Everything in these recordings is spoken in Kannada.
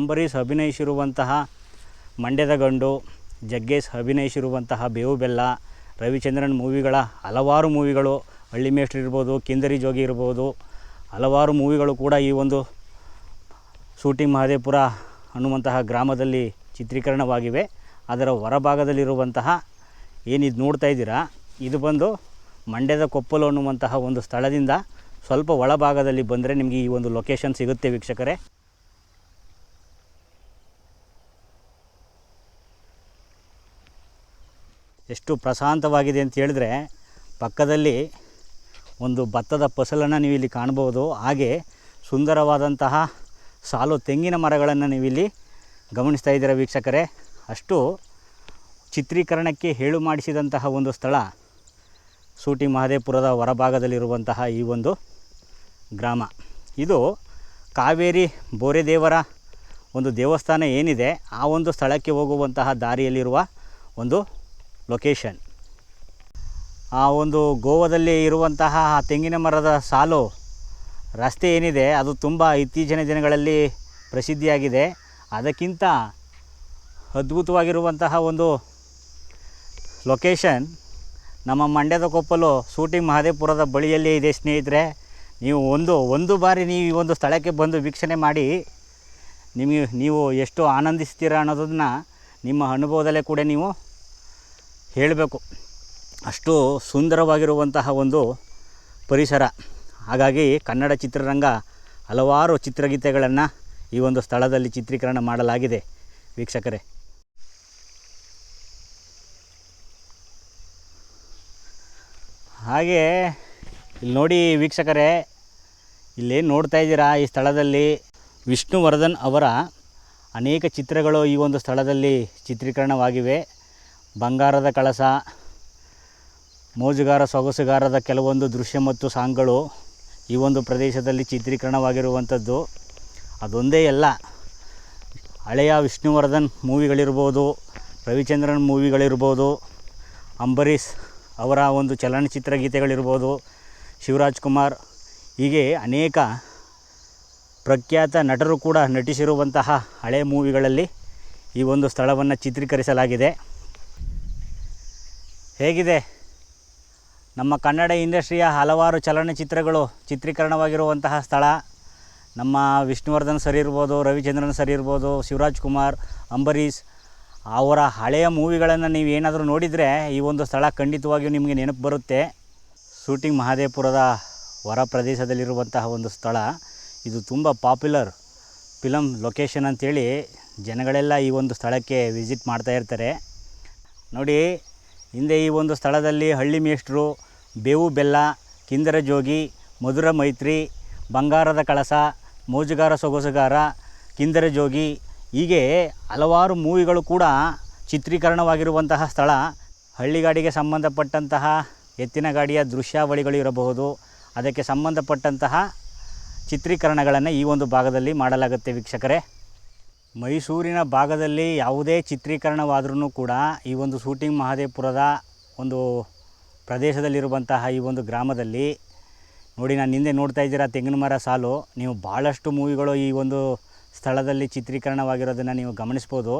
ಅಂಬರೀಷ್ ಅಭಿನಯಿಸಿರುವಂತಹ ಮಂಡ್ಯದ ಗಂಡು, ಜಗ್ಗೇಶ್ ಅಭಿನಯಿಸಿರುವಂತಹ ಬೇವು ಬೆಲ್ಲ, ರವಿಚಂದ್ರನ್ ಮೂವಿಗಳ ಹಲವಾರು ಮೂವಿಗಳು, ಹಳ್ಳಿ ಮೇಷ್ಟ್ರು ಇರ್ಬೋದು, ಕಿಂದರಿ ಜೋಗಿ ಇರ್ಬೋದು, ಹಲವಾರು ಮೂವಿಗಳು ಕೂಡ ಈ ಒಂದು ಶೂಟಿಂಗ್ ಮಹದೇಪುರ ಅನ್ನುವಂತಹ ಗ್ರಾಮದಲ್ಲಿ ಚಿತ್ರೀಕರಣವಾಗಿವೆ. ಅದರ ಹೊರಭಾಗದಲ್ಲಿರುವಂತಹ ಏನಿದು ನೋಡ್ತಾ ಇದ್ದೀರಾ? ಇದು ಬಂದು ಮಂಡ್ಯದ ಕೊಪ್ಪಲು ಅನ್ನುವಂತಹ ಒಂದು ಸ್ಥಳದಿಂದ ಸ್ವಲ್ಪ ಒಳಭಾಗದಲ್ಲಿ ಬಂದರೆ ನಿಮಗೆ ಈ ಒಂದು ಲೊಕೇಶನ್ ಸಿಗುತ್ತೆ ವೀಕ್ಷಕರೇ. ಎಷ್ಟು ಪ್ರಶಾಂತವಾಗಿದೆ ಅಂತ ಹೇಳಿದ್ರೆ ಪಕ್ಕದಲ್ಲಿ ಒಂದು ಭತ್ತದ ಫಸಲನ್ನು ನೀವು ಇಲ್ಲಿ ಕಾಣ್ಬೋದು ಹಾಗೆ ಸುಂದರವಾದಂತಹ ಸಾಲು ತೆಂಗಿನ ಮರಗಳನ್ನು ನೀವಿಲ್ಲಿ ಗಮನಿಸ್ತಾ ಇದ್ದೀರ ವೀಕ್ಷಕರೇ. ಅಷ್ಟು ಚಿತ್ರೀಕರಣಕ್ಕೆ ಹೇಳು ಮಾಡಿಸಿದಂತಹ ಒಂದು ಸ್ಥಳ ಸೂಟಿ ಮಹದೇಪುರದ ಹೊರಭಾಗದಲ್ಲಿರುವಂತಹ ಈ ಒಂದು ಗ್ರಾಮ. ಇದು ಕಾವೇರಿ ಬೋರೆದೇವರ ಒಂದು ದೇವಸ್ಥಾನ ಏನಿದೆ, ಆ ಒಂದು ಸ್ಥಳಕ್ಕೆ ಹೋಗುವಂತಹ ದಾರಿಯಲ್ಲಿರುವ ಒಂದು ಲೊಕೇಶನ್ ಆ ಒಂದು ಗೋವಾದಲ್ಲಿ ಇರುವಂತಹ ತೆಂಗಿನ ಮರದ ಸಾಲು ರಸ್ತೆ ಏನಿದೆ, ಅದು ತುಂಬ ಇತ್ತೀಚಿನ ದಿನಗಳಲ್ಲಿ ಪ್ರಸಿದ್ಧಿಯಾಗಿದೆ. ಅದಕ್ಕಿಂತ ಅದ್ಭುತವಾಗಿರುವಂತಹ ಒಂದು ಲೊಕೇಶನ್ ನಮ್ಮ ಮಂಡ್ಯದ ಕೊಪ್ಪಲು ಶೂಟಿಂಗ್ ಮಹದೇಪುರದ ಬಳಿಯಲ್ಲೇ ಇದೆ ಸ್ನೇಹಿತರೆ. ನೀವು ಒಂದು ಒಂದು ಬಾರಿ ನೀವು ಈ ಒಂದು ಸ್ಥಳಕ್ಕೆ ಬಂದು ವೀಕ್ಷಣೆ ಮಾಡಿ, ನಿಮಗೆ, ನೀವು ಎಷ್ಟು ಆನಂದಿಸ್ತೀರ ಅನ್ನೋದನ್ನು ನಿಮ್ಮ ಅನುಭವದಲ್ಲೇ ಕೂಡ ನೀವು ಹೇಳಬೇಕು. ಅಷ್ಟು ಸುಂದರವಾಗಿರುವಂತಹ ಒಂದು ಪರಿಸರ. ಹಾಗಾಗಿ ಕನ್ನಡ ಚಿತ್ರರಂಗ ಹಲವಾರು ಚಿತ್ರಗೀತೆಗಳನ್ನು ಈ ಒಂದು ಸ್ಥಳದಲ್ಲಿ ಚಿತ್ರೀಕರಣ ಮಾಡಲಾಗಿದೆ. ವೀಕ್ಷಕರೇ. ಹಾಗೆ ಇಲ್ಲಿ ನೋಡಿ ವೀಕ್ಷಕರೇ ಇಲ್ಲೇನು ನೋಡ್ತಾ ಇದ್ದೀರಾ? ಈ ಸ್ಥಳದಲ್ಲಿ ವಿಷ್ಣುವರ್ಧನ್ ಅವರ ಅನೇಕ ಚಿತ್ರಗಳು ಈ ಒಂದು ಸ್ಥಳದಲ್ಲಿ ಚಿತ್ರೀಕರಣವಾಗಿವೆ. ಬಂಗಾರದ ಕಳಸ, ಮೋಜುಗಾರ, ಸೊಗಸುಗಾರದ ಕೆಲವೊಂದು ದೃಶ್ಯ ಮತ್ತು ಸಾಂಗ್ಗಳು ಈ ಒಂದು ಪ್ರದೇಶದಲ್ಲಿ ಚಿತ್ರೀಕರಣವಾಗಿರುವಂಥದ್ದು. ಅದೊಂದೇ ಅಲ್ಲ, ಹಳೆಯ ವಿಷ್ಣುವರ್ಧನ್ ಮೂವಿಗಳಿರ್ಬೋದು, ರವಿಚಂದ್ರನ್ ಮೂವಿಗಳಿರ್ಬೋದು, ಅಂಬರೀಷ್ ಅವರ ಒಂದು ಚಲನಚಿತ್ರ ಗೀತೆಗಳಿರ್ಬೋದು, ಶಿವರಾಜ್ ಕುಮಾರ್, ಹೀಗೆ ಅನೇಕ ಪ್ರಖ್ಯಾತ ನಟರು ಕೂಡ ನಟಿಸಿರುವಂತಹ ಹಳೆ ಮೂವಿಗಳಲ್ಲಿ ಈ ಒಂದು ಸ್ಥಳವನ್ನು ಚಿತ್ರೀಕರಿಸಲಾಗಿದೆ. ಹೇಗಿದೆ? ನಮ್ಮ ಕನ್ನಡ ಇಂಡಸ್ಟ್ರಿಯ ಹಲವಾರು ಚಲನಚಿತ್ರಗಳು ಚಿತ್ರೀಕರಣವಾಗಿರುವಂತಹ ಸ್ಥಳ. ನಮ್ಮ ವಿಷ್ಣುವರ್ಧನ್ ಸರ್ ಇರ್ಬೋದು, ರವಿಚಂದ್ರನ್ ಸರ್ ಇರ್ಬೋದು, ಶಿವರಾಜ್ ಕುಮಾರ್, ಅಂಬರೀಷ್, ಅವರ ಹಳೆಯ ಮೂವಿಗಳನ್ನು ನೀವು ಏನಾದರೂ ನೋಡಿದರೆ ಈ ಒಂದು ಸ್ಥಳ ಖಂಡಿತವಾಗಿಯೂ ನಿಮಗೆ ನೆನಪು ಬರುತ್ತೆ. ಶೂಟಿಂಗ್ ಮಹಾದೇವಪುರದ ಹೊರ ಪ್ರದೇಶದಲ್ಲಿರುವಂತಹ ಒಂದು ಸ್ಥಳ. ಇದು ತುಂಬ ಪಾಪ್ಯುಲರ್ ಫಿಲಮ್ ಲೊಕೇಶನ್ ಅಂತೇಳಿ ಜನಗಳೆಲ್ಲ ಈ ಒಂದು ಸ್ಥಳಕ್ಕೆ ವಿಸಿಟ್ ಮಾಡ್ತಾ ಇರ್ತಾರೆ. ನೋಡಿ ಹಿಂದೆ ಈ ಒಂದು ಸ್ಥಳದಲ್ಲಿ ಹಳ್ಳಿ ಮೇಷ್ಟ್ರು, ಬೇವು ಬೆಲ್ಲ, ಕಿಂದರ ಜೋಗಿ, ಮಧುರ ಮೈತ್ರಿ, ಬಂಗಾರದ ಕಳಸ, ಮೋಜುಗಾರ ಸೊಗಸುಗಾರ, ಕಿಂದರ ಜೋಗಿ, ಹೀಗೆ ಹಲವಾರು ಮೂವಿಗಳು ಕೂಡ ಚಿತ್ರೀಕರಣವಾಗಿರುವಂತಹ ಸ್ಥಳ. ಹಳ್ಳಿಗಾಡಿಗೆ ಸಂಬಂಧಪಟ್ಟಂತಹ ಎತ್ತಿನ ಗಾಡಿಯ ದೃಶ್ಯಾವಳಿಗಳು ಇರಬಹುದು. ಅದಕ್ಕೆ ಸಂಬಂಧಪಟ್ಟಂತಹ ಚಿತ್ರೀಕರಣಗಳನ್ನು ಈ ಒಂದು ಭಾಗದಲ್ಲಿ ಮಾಡಲಾಗುತ್ತೆ ವೀಕ್ಷಕರೇ. ಮೈಸೂರಿನ ಭಾಗದಲ್ಲಿ ಯಾವುದೇ ಚಿತ್ರೀಕರಣವಾದ್ರೂ ಕೂಡ ಈ ಒಂದು ಶೂಟಿಂಗ್ ಮಹಾದೇವಪುರದ ಒಂದು ಪ್ರದೇಶದಲ್ಲಿರುವಂತಹ ಈ ಒಂದು ಗ್ರಾಮದಲ್ಲಿ ನೋಡಿ, ನಾನು ಹಿಂದೆ ನೋಡ್ತಾ ಇದ್ದೀರಾ ತೆಂಗಿನ ಮರ ಸಾಲು. ನೀವು ಭಾಳಷ್ಟು ಮೂವಿಗಳು ಈ ಒಂದು ಸ್ಥಳದಲ್ಲಿ ಚಿತ್ರೀಕರಣವಾಗಿರೋದನ್ನು ನೀವು ಗಮನಿಸ್ಬೋದು.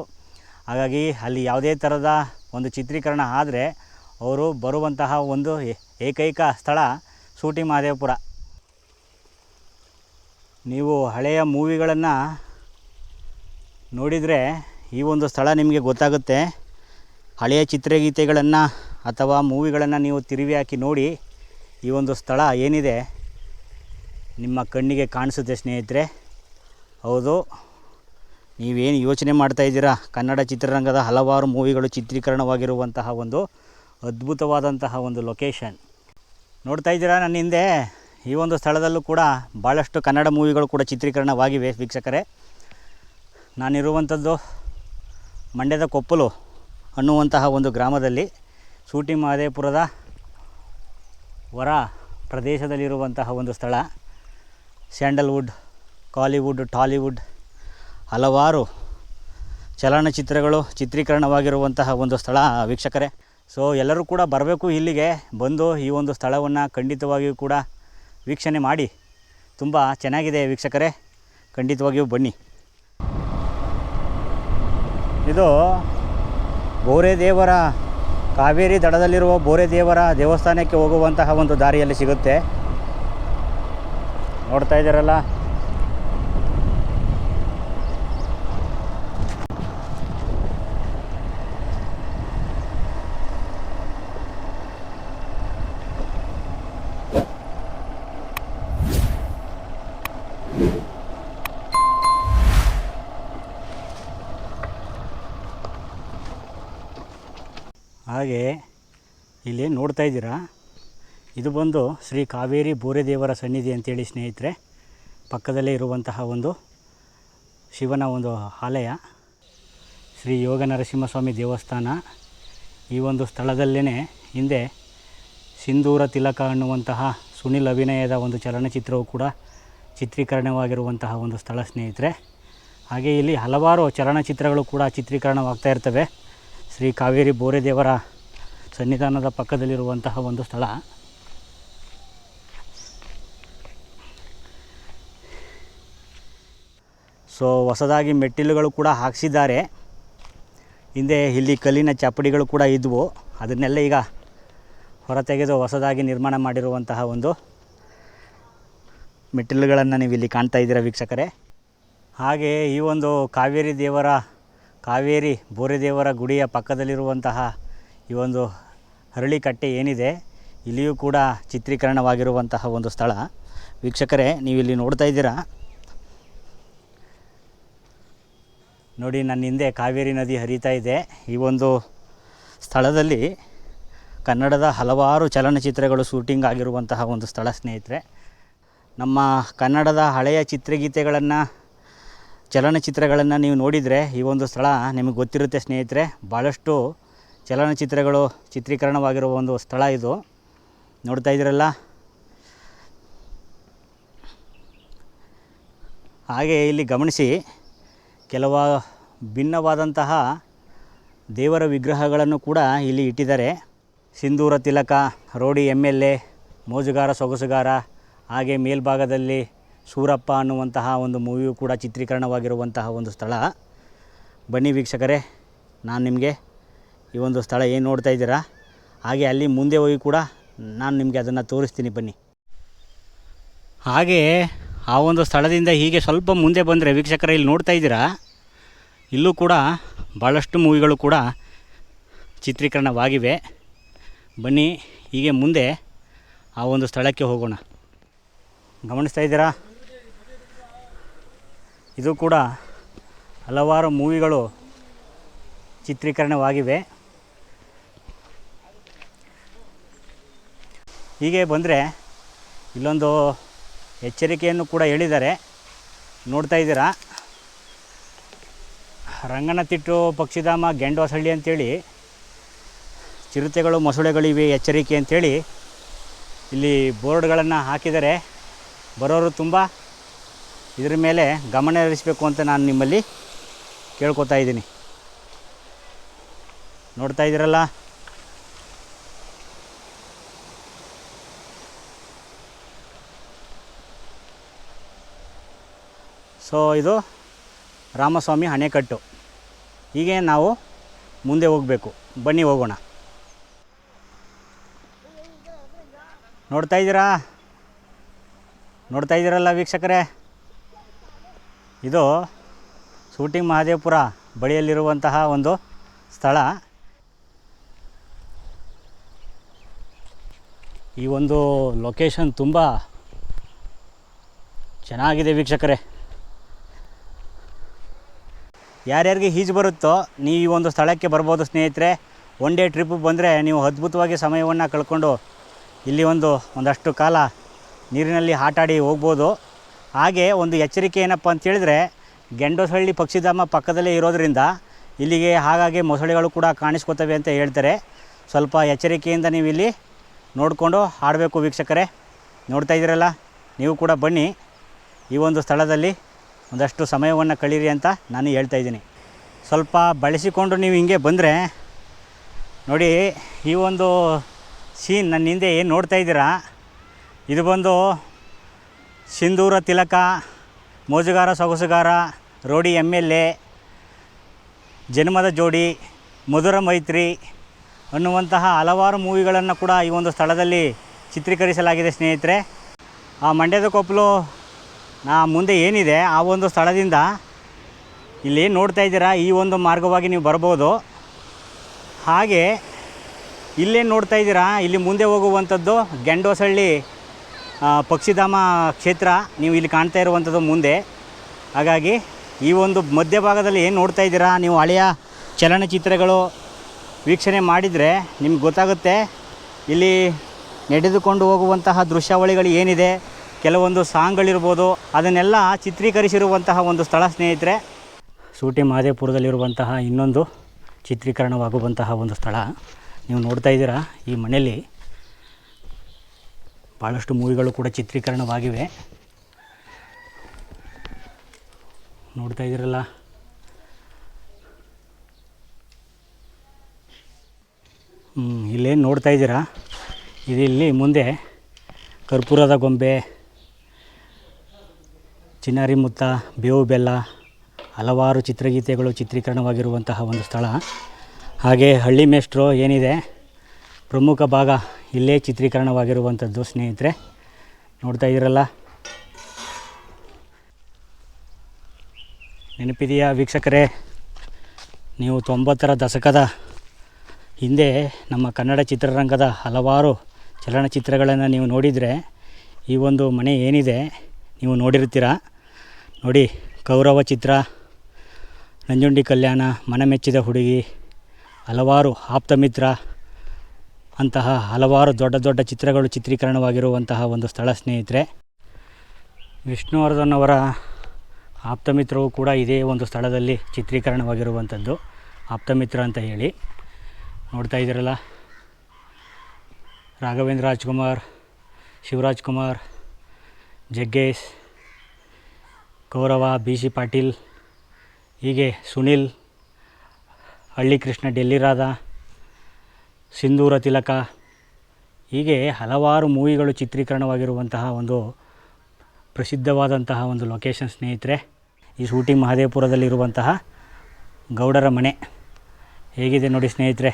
ಹಾಗಾಗಿ ಅಲ್ಲಿ ಯಾವುದೇ ಥರದ ಒಂದು ಚಿತ್ರೀಕರಣ ಆದರೆ ಅವರು ಬರುವಂತಹ ಒಂದು ಏಕೈಕ ಸ್ಥಳ ಶೂಟಿಂಗ್ ಮಹಾದೇವಪುರ. ನೀವು ಹಳೆಯ ಮೂವಿಗಳನ್ನು ನೋಡಿದರೆ ಈ ಒಂದು ಸ್ಥಳ ನಿಮಗೆ ಗೊತ್ತಾಗುತ್ತೆ. ಹಳೆಯ ಚಿತ್ರಗೀತೆಗಳನ್ನು ಅಥವಾ ಮೂವಿಗಳನ್ನು ನೀವು ತಿರುವಿ ಹಾಕಿ ನೋಡಿ ಈ ಒಂದು ಸ್ಥಳ ಏನಿದೆ ನಿಮ್ಮ ಕಣ್ಣಿಗೆ ಕಾಣಿಸುತ್ತೆ ಸ್ನೇಹಿತರೆ. ಹೌದು, ನೀವೇನು ಯೋಚನೆ ಮಾಡ್ತಾ ಇದ್ದೀರಾ? ಕನ್ನಡ ಚಿತ್ರರಂಗದ ಹಲವಾರು ಮೂವಿಗಳು ಚಿತ್ರೀಕರಣವಾಗಿರುವಂತಹ ಒಂದು ಅದ್ಭುತವಾದಂತಹ ಒಂದು ಲೊಕೇಶನ್ ನೋಡ್ತಾ ಇದ್ದೀರಾ ನನ್ನ ಹಿಂದೆ? ಈ ಒಂದು ಸ್ಥಳದಲ್ಲೂ ಕೂಡ ಭಾಳಷ್ಟು ಕನ್ನಡ ಮೂವಿಗಳು ಕೂಡ ಚಿತ್ರೀಕರಣವಾಗಿವೆ ವೀಕ್ಷಕರೇ. ನಾನಿರುವಂಥದ್ದು ಮಂಡ್ಯದ ಕೊಪ್ಪಲು ಅನ್ನುವಂತಹ ಒಂದು ಗ್ರಾಮದಲ್ಲಿ ಸೂಟಿ ಮಹದೇಪುರದ ಹೊರ ಪ್ರದೇಶದಲ್ಲಿರುವಂತಹ ಒಂದು ಸ್ಥಳ. ಸ್ಯಾಂಡಲ್ವುಡ್, ಕಾಲಿವುಡ್, ಟಾಲಿವುಡ್ ಹಲವಾರು ಚಲನಚಿತ್ರಗಳು ಚಿತ್ರೀಕರಣವಾಗಿರುವಂತಹ ಒಂದು ಸ್ಥಳ, ವೀಕ್ಷಕರೇ. ಸೊ ಎಲ್ಲರೂ ಕೂಡ ಬರಬೇಕು ಇಲ್ಲಿಗೆ. ಬಂದು ಈ ಒಂದು ಸ್ಥಳವನ್ನು ಖಂಡಿತವಾಗಿಯೂ ಕೂಡ ವೀಕ್ಷಣೆ ಮಾಡಿ. ತುಂಬ ಚೆನ್ನಾಗಿದೆ ವೀಕ್ಷಕರೇ. ಖಂಡಿತವಾಗಿಯೂ ಬನ್ನಿ. ಇದು ಬೋರೆ ದೇವರ ಕಾವೇರಿ ದಡದಲ್ಲಿರುವ ಬೋರೆ ದೇವರ ದೇವಸ್ಥಾನಕ್ಕೆ ಹೋಗುವಂತಹ ಒಂದು ದಾರಿಯಲ್ಲಿ ಸಿಗುತ್ತೆ. ನೋಡ್ತಾ ಇದ್ದೀರಲ್ಲ ಹಾಗೆ ಇಲ್ಲಿ ನೋಡ್ತಾ ಇದ್ದೀರಾ? ಇದು ಬಂದು ಶ್ರೀ ಕಾವೇರಿ ಬೋರೆದೇವರ ಸನ್ನಿಧಿ ಅಂತೇಳಿ ಸ್ನೇಹಿತರೆ. ಪಕ್ಕದಲ್ಲೇ ಇರುವಂತಹ ಒಂದು ಶಿವನ ಒಂದು ಆಲಯ. ಶ್ರೀ ಯೋಗ ನರಸಿಂಹಸ್ವಾಮಿ ದೇವಸ್ಥಾನ. ಈ ಒಂದು ಸ್ಥಳದಲ್ಲೇ ಹಿಂದೆ ಸಿಂಧೂರ ತಿಲಕ ಅನ್ನುವಂತಹ ಸುನಿಲ್ ಅಭಿನಯದ ಒಂದು ಚಲನಚಿತ್ರವು ಕೂಡ ಚಿತ್ರೀಕರಣವಾಗಿರುವಂತಹ ಒಂದು ಸ್ಥಳ ಸ್ನೇಹಿತರೆ. ಹಾಗೆ ಇಲ್ಲಿ ಹಲವಾರು ಚಲನಚಿತ್ರಗಳು ಕೂಡ ಚಿತ್ರೀಕರಣವಾಗ್ತಾ ಇರ್ತವೆ. ಶ್ರೀ ಕಾವೇರಿ ಬೋರೆದೇವರ ಸನ್ನಿಧಾನದ ಪಕ್ಕದಲ್ಲಿರುವಂತಹ ಒಂದು ಸ್ಥಳ. ಸೊ, ಹೊಸದಾಗಿ ಮೆಟ್ಟಿಲುಗಳು ಕೂಡ ಹಾಕ್ಸಿದ್ದಾರೆ. ಹಿಂದೆ ಇಲ್ಲಿ ಕಲ್ಲಿನ ಚಪ್ಪಡಿಗಳು ಕೂಡ ಇದ್ವು. ಅದನ್ನೆಲ್ಲ ಈಗ ಹೊರತೆಗೆದು ಹೊಸದಾಗಿ ನಿರ್ಮಾಣ ಮಾಡಿರುವಂತಹ ಒಂದು ಮೆಟ್ಟಿಲುಗಳನ್ನು ನೀವು ಇಲ್ಲಿ ಕಾಣ್ತಾ ಇದ್ದೀರಾ ವೀಕ್ಷಕರೇ. ಹಾಗೆ ಈ ಒಂದು ಕಾವೇರಿ ದೇವರ, ಕಾವೇರಿ ಬೋರೆದೇವರ ಗುಡಿಯ ಪಕ್ಕದಲ್ಲಿರುವಂತಹ ಈ ಒಂದು ಹರಳಿಕಟ್ಟೆ ಏನಿದೆ, ಇಲ್ಲಿಯೂ ಕೂಡ ಚಿತ್ರೀಕರಣವಾಗಿರುವಂತಹ ಒಂದು ಸ್ಥಳ. ವೀಕ್ಷಕರೇ ನೀವು ಇಲ್ಲಿ ನೋಡ್ತಾ ಇದ್ದೀರಾ? ನೋಡಿ, ನನ್ನ ಹಿಂದೆ ಕಾವೇರಿ ನದಿ ಹರಿತಾ ಇದೆ. ಈ ಒಂದು ಸ್ಥಳದಲ್ಲಿ ಕನ್ನಡದ ಹಲವಾರು ಚಲನಚಿತ್ರಗಳು ಶೂಟಿಂಗ್ ಆಗಿರುವಂತಹ ಒಂದು ಸ್ಥಳ, ಸ್ನೇಹಿತರೆ. ನಮ್ಮ ಕನ್ನಡದ ಹಳೆಯ ಚಿತ್ರಗೀತೆಗಳನ್ನು, ಚಲನಚಿತ್ರಗಳನ್ನು ನೀವು ನೋಡಿದರೆ ಈ ಒಂದು ಸ್ಥಳ ನಿಮಗೆ ಗೊತ್ತಿರುತ್ತೆ, ಸ್ನೇಹಿತರೆ. ಭಾಳಷ್ಟು ಚಲನಚಿತ್ರಗಳು ಚಿತ್ರೀಕರಣವಾಗಿರುವ ಒಂದು ಸ್ಥಳ ಇದು. ನೋಡ್ತಾ ಇದ್ದೀರಲ್ಲ? ಹಾಗೆ ಇಲ್ಲಿ ಗಮನಿಸಿ, ಕೆಲವ ಭಿನ್ನವಾದಂತಹ ದೇವರ ವಿಗ್ರಹಗಳನ್ನು ಕೂಡ ಇಲ್ಲಿ ಇಟ್ಟಿದ್ದಾರೆ. Sindhoora Tilaka, rowdy M L A, Mojugara, Sogasugara, ಹಾಗೆ ಮೇಲ್ಭಾಗದಲ್ಲಿ ಸೂರಪ್ಪ ಅನ್ನುವಂತಹ ಒಂದು ಮೂವಿಯು ಕೂಡ ಚಿತ್ರೀಕರಣವಾಗಿರುವಂತಹ ಒಂದು ಸ್ಥಳ. ಬನ್ನಿ ವೀಕ್ಷಕರೇ, ನಾನು ನಿಮಗೆ ಈ ಒಂದು ಸ್ಥಳ ಏನು ನೋಡ್ತಾ ಇದ್ದೀರಾ? ಹಾಗೆ ಅಲ್ಲಿ ಮುಂದೆ ಹೋಗಿ ಕೂಡ ನಾನು ನಿಮಗೆ ಅದನ್ನು ತೋರಿಸ್ತೀನಿ ಬನ್ನಿ. ಹಾಗೆಯೇ ಆ ಒಂದು ಸ್ಥಳದಿಂದ ಹೀಗೆ ಸ್ವಲ್ಪ ಮುಂದೆ ಬಂದರೆ ವೀಕ್ಷಕರ ಇಲ್ಲಿ ನೋಡ್ತಾ ಇದ್ದೀರಾ? ಇಲ್ಲೂ ಕೂಡ ಭಾಳಷ್ಟು ಮೂವಿಗಳು ಕೂಡ ಚಿತ್ರೀಕರಣವಾಗಿವೆ. ಬನ್ನಿ, ಹೀಗೆ ಮುಂದೆ ಆ ಒಂದು ಸ್ಥಳಕ್ಕೆ ಹೋಗೋಣ. ಗಮನಿಸ್ತಾ ಇದ್ದೀರಾ? ಇದು ಕೂಡ ಹಲವಾರು ಮೂವಿಗಳು ಚಿತ್ರೀಕರಣವಾಗಿವೆ. ಹೀಗೆ ಬಂದರೆ ಇಲ್ಲೊಂದು ಎಚ್ಚರಿಕೆಯನ್ನು ಕೂಡ ಹೇಳಿದ್ದಾರೆ. ನೋಡ್ತಾ ಇದ್ದೀರಾ? ರಂಗನತಿಟ್ಟು ಪಕ್ಷಿಧಾಮ ಗೆಂಡೋಸಹಳ್ಳಿ ಅಂತೇಳಿ ಚಿರತೆಗಳು, ಮೊಸಳೆಗಳಿವೆ, ಎಚ್ಚರಿಕೆ ಅಂತೇಳಿ ಇಲ್ಲಿ ಬೋರ್ಡ್ಗಳನ್ನು ಹಾಕಿದ್ದಾರೆ. ಬರೋರು ತುಂಬ. ಇದರ ಮೇಲೆ ಗಮನ ಹರಿಸಬೇಕು ಅಂತ ನಾನು ನಿಮ್ಮಲ್ಲಿ ಕೇಳ್ಕೊತಾ ಇದ್ದೀನಿ. ನೋಡ್ತಾ ಇದ್ದೀರಲ್ಲ? ಸೊ ಇದು ರಾಮಸ್ವಾಮಿ ಅಣೆಕಟ್ಟು ಹೀಗೆ ನಾವು ಮುಂದೆ ಹೋಗಬೇಕು. ಬನ್ನಿ ಹೋಗೋಣ. ನೋಡ್ತಾ ಇದ್ದೀರಾ? ನೋಡ್ತಾ ಇದ್ದೀರಲ್ಲ ವೀಕ್ಷಕರೇ? ಇದು ಶೂಟಿಂಗ್ ಮಹಾದೇವಪುರ ಬಳಿಯಲ್ಲಿರುವಂತಹ ಒಂದು ಸ್ಥಳ. ಈ ಒಂದು ಲೊಕೇಶನ್ ತುಂಬ ಚೆನ್ನಾಗಿದೆ ವೀಕ್ಷಕರೇ. ಯಾರ್ಯಾರಿಗೆ ಈಜು ಬರುತ್ತೋ ನೀವು ಒಂದು ಸ್ಥಳಕ್ಕೆ ಬರ್ಬೋದು ಸ್ನೇಹಿತರೆ. ಒನ್ ಡೇ ಟ್ರಿಪ್ ಬಂದರೆ ನೀವು ಅದ್ಭುತವಾಗಿ ಸಮಯವನ್ನು ಕಳ್ಕೊಂಡು ಇಲ್ಲಿ ಒಂದು ಒಂದಷ್ಟು ಕಾಲ ನೀರಿನಲ್ಲಿ ಆಟಾಡಿ ಹೋಗ್ಬೋದು. ಹಾಗೆ ಒಂದು ಎಚ್ಚರಿಕೆ ಏನಪ್ಪ ಅಂತೇಳಿದ್ರೆ ಗೆಂಡೋಸಹಳ್ಳಿ ಪಕ್ಷಿಧಾಮ ಪಕ್ಕದಲ್ಲೇ ಇರೋದರಿಂದ ಇಲ್ಲಿಗೆ ಹಾಗಾಗಿ ಮೊಸಳೆಗಳು ಕೂಡ ಕಾಣಿಸ್ಕೋತವೆ ಅಂತ ಹೇಳ್ತಾರೆ. ಸ್ವಲ್ಪ ಎಚ್ಚರಿಕೆಯಿಂದ ನೀವು ಇಲ್ಲಿ ನೋಡಿಕೊಂಡು ಆಡಬೇಕು ವೀಕ್ಷಕರೇ. ನೋಡ್ತಾ ಇದ್ದೀರಲ್ಲ, ನೀವು ಕೂಡ ಬನ್ನಿ ಈ ಒಂದು ಸ್ಥಳದಲ್ಲಿ. ಒಂದಷ್ಟು ಸಮಯವನ್ನು ಕಳೀರಿ ಅಂತ ನಾನು ಹೇಳ್ತಾ ಇದ್ದೀನಿ. ಸ್ವಲ್ಪ ಬಳಸಿಕೊಂಡು ನೀವು ಹಿಂಗೆ ಬಂದರೆ, ನೋಡಿ ಈ ಒಂದು ಸೀನ್ ನನ್ನ ಹಿಂದೆ ಏನು ನೋಡ್ತಾ ಇದ್ದೀರಾ? ಇದು ಬಂದು ಸಿಂಧೂರ ತಿಲಕ, ಮೋಜುಗಾರ ಸೊಗಸುಗಾರ, ರೋಡಿ ಎಂ ಎಲ್ ಎ, ಜನ್ಮದ ಜೋಡಿ, ಮಧುರ ಮೈತ್ರಿ ಅನ್ನುವಂತಹ ಹಲವಾರು ಮೂವಿಗಳನ್ನು ಕೂಡ ಈ ಒಂದು ಸ್ಥಳದಲ್ಲಿ ಚಿತ್ರೀಕರಿಸಲಾಗಿದೆ ಸ್ನೇಹಿತರೆ. ಆ ಮಂಡ್ಯದ ಕೊಪ್ಪಲು ನಾ ಮುಂದೆ ಏನಿದೆ, ಆ ಒಂದು ಸ್ಥಳದಿಂದ ಇಲ್ಲಿ ನೋಡ್ತಾ ಇದ್ದೀರಾ, ಈ ಒಂದು ಮಾರ್ಗವಾಗಿ ನೀವು ಬರ್ಬೋದು. ಹಾಗೆ ಇಲ್ಲೇನು ನೋಡ್ತಾ ಇದ್ದೀರಾ, ಇಲ್ಲಿ ಮುಂದೆ ಹೋಗುವಂಥದ್ದು ಗೆಂಡೋಸಳ್ಳಿ ಪಕ್ಷಿಧಾಮ ಕ್ಷೇತ್ರ, ನೀವು ಇಲ್ಲಿ ಕಾಣ್ತಾ ಇರುವಂಥದ್ದು ಮುಂದೆ. ಹಾಗಾಗಿ ಈ ಒಂದು ಮಧ್ಯಭಾಗದಲ್ಲಿ ಏನು ನೋಡ್ತಾ ಇದ್ದೀರಾ, ನೀವು ಹಳೆಯ ಚಲನಚಿತ್ರಗಳು ವೀಕ್ಷಣೆ ಮಾಡಿದರೆ ನಿಮ್ಗೆ ಗೊತ್ತಾಗುತ್ತೆ. ಇಲ್ಲಿ ನಡೆದುಕೊಂಡು ಹೋಗುವಂತಹ ದೃಶ್ಯಾವಳಿಗಳು ಏನಿದೆ ಕೆಲವೊಂದು ಸಾಂಗ್ಗಳಿರ್ಬೋದು, ಅದನ್ನೆಲ್ಲ ಚಿತ್ರೀಕರಿಸಿರುವಂತಹ ಒಂದು ಸ್ಥಳ ಸ್ನೇಹಿತರೆ. ಸೂಟಿ ಮಹದೇವಪುರದಲ್ಲಿರುವಂತಹ ಇನ್ನೊಂದು ಚಿತ್ರೀಕರಣವಾಗುವಂತಹ ಒಂದು ಸ್ಥಳ. ನೀವು ನೋಡ್ತಾ ಇದ್ದೀರಾ, ಈ ಮನೆಯಲ್ಲಿ ಭಾಳಷ್ಟು ಮೂವಿಗಳು ಕೂಡ ಚಿತ್ರೀಕರಣವಾಗಿವೆ. ನೋಡ್ತಾ ಇದ್ದೀರಲ್ಲ? ಹ್ಞೂ ಇಲ್ಲೇನು ನೋಡ್ತಾ ಇದ್ದೀರಾ? ಇದು ಇಲ್ಲಿ ಮುಂದೆ ಕರ್ಪೂರದ ಗೊಂಬೆ ಚಿನ್ನಾರಿ ಮುತ್ತ ಬೇವು ಬೆಲ್ಲ ಹಲವಾರು ಚಿತ್ರಗೀತೆಗಳು ಚಿತ್ರೀಕರಣವಾಗಿರುವಂತಹ ಒಂದು ಸ್ಥಳ. ಹಾಗೆ ಹಳ್ಳಿ ಮೇಷ್ಟ್ರು ಏನಿದೆ, ಪ್ರಮುಖ ಭಾಗ ಇಲ್ಲೇ ಚಿತ್ರೀಕರಣವಾಗಿರುವಂಥದ್ದು, ಸ್ನೇಹಿತರೆ. ನೋಡ್ತಾ ಇದ್ದೀರಲ್ಲ? ನೆನಪಿದೆಯಾ ವೀಕ್ಷಕರೇ? ನೀವು ತೊಂಬತ್ತರ ದಶಕದ ಹಿಂದೆ ನಮ್ಮ ಕನ್ನಡ ಚಿತ್ರರಂಗದ ಹಲವಾರು ಚಲನಚಿತ್ರಗಳನ್ನು ನೀವು ನೋಡಿದರೆ, ಈ ಒಂದು ಮನೆ ಏನಿದೆ, ನೀವು ನೋಡಿರ್ತೀರ? ನೋಡಿ, ಕೌರವ ಚಿತ್ರ, ನಂಜುಂಡಿ ಕಲ್ಯಾಣ, ಮನಮೆಚ್ಚಿದ ಹುಡುಗಿ, ಹಲವಾರು ಆಪ್ತಮಿತ್ರ ಅಂತಹ ಹಲವಾರು ದೊಡ್ಡ ದೊಡ್ಡ ಚಿತ್ರಗಳು ಚಿತ್ರೀಕರಣವಾಗಿರುವಂತಹ ಒಂದು ಸ್ಥಳ ಸ್ನೇಹಿತರೆ. ವಿಷ್ಣುವರ್ಧನ್ ಅವರ ಆಪ್ತಮಿತ್ರವು ಕೂಡ ಇದೇ ಒಂದು ಸ್ಥಳದಲ್ಲಿ ಚಿತ್ರೀಕರಣವಾಗಿರುವಂಥದ್ದು. ಆಪ್ತಮಿತ್ರ ಅಂತ ಹೇಳಿ ನೋಡ್ತಾ ಇದ್ದೀರಲ್ಲ. ರಾಘವೇಂದ್ರ ರಾಜ್ಕುಮಾರ್ ಶಿವರಾಜ್ ಕುಮಾರ್ ಜಗ್ಗೇಶ್ ಕೌರವ ಬಿ ಸಿ ಪಾಟೀಲ್, ಹೀಗೆ ಸುನಿಲ್ ಹಳ್ಳಿ ಕೃಷ್ಣ ಡೆಲ್ಲಿ ರಾಧ ಸಿಂಧೂರ ತಿಲಕ, ಹೀಗೆ ಹಲವಾರು ಮೂವಿಗಳು ಚಿತ್ರೀಕರಣವಾಗಿರುವಂತಹ ಒಂದು ಪ್ರಸಿದ್ಧವಾದಂತಹ ಒಂದು ಲೊಕೇಶನ್ ಸ್ನೇಹಿತರೆ, ಈ ಶೂಟಿಂಗ್ ಮಹದೇವಪುರದಲ್ಲಿರುವಂತಹ ಗೌಡರ ಮನೆ ಹೇಗಿದೆ ನೋಡಿ ಸ್ನೇಹಿತರೆ.